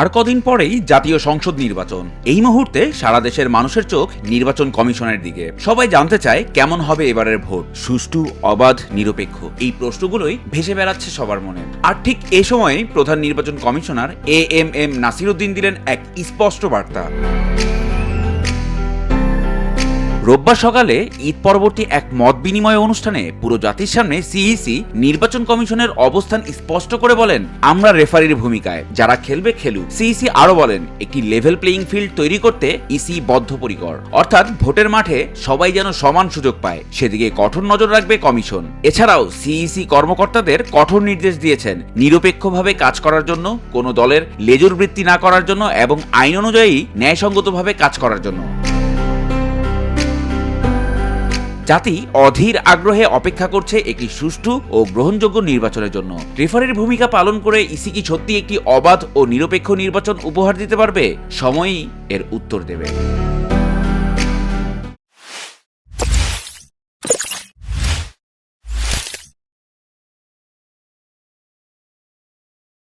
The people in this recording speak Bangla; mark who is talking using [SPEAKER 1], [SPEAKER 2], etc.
[SPEAKER 1] আর কদিন পরেই জাতীয় সংসদ নির্বাচন। এই মুহূর্তে সারা দেশের মানুষের চোখ নির্বাচন কমিশনের দিকে। সবাই জানতে চায় কেমন হবে এবারের ভোট। সুষ্ঠু, অবাধ, নিরপেক্ষ এই প্রশ্নগুলোই ভেসে বেড়াচ্ছে সবার মনে। আর ঠিক এ সময়ে প্রধান নির্বাচন commissioner A M M Nasiruddin দিলেন এক স্পষ্ট বার্তা। রোববার সকালে ঈদ পরবর্তী এক মত বিনিময় অনুষ্ঠানে পুরো জাতির সামনে সিইসি, নির্বাচন কমিশনের অবস্থান স্পষ্ট করে বলেন, আমরা রেফারির ভূমিকায়, যারা খেলবে খেলুক। সিইসি আরও বলেন, একটি লেভেল প্লেইং ফিল্ড তৈরি করতে ইসি বদ্ধপরিকর। অর্থাৎ ভোটের মাঠে সবাই যেন সমান সুযোগ পায়, সেদিকে কঠোর নজর রাখবে কমিশন। এছাড়াও সিইসি কর্মকর্তাদের কঠোর নির্দেশ দিয়েছেন, নিরপেক্ষভাবে কাজ করার জন্য, কোনো দলের লেজুর বৃত্তি না করার জন্য এবং আইন অনুযায়ী ন্যায়সঙ্গতভাবে কাজ করার জন্য। জাতি অধীর আগ্রহে অপেক্ষা করছে একটি সুষ্ঠু ও গ্রহণযোগ্য নির্বাচনের জন্য। রেফারির ভূমিকা পালন করে ইসি কি সত্যি একটি অবাধ ও নিরপেক্ষ নির্বাচন উপহার দিতে পারবে? সময়ই এর উত্তর দেবে।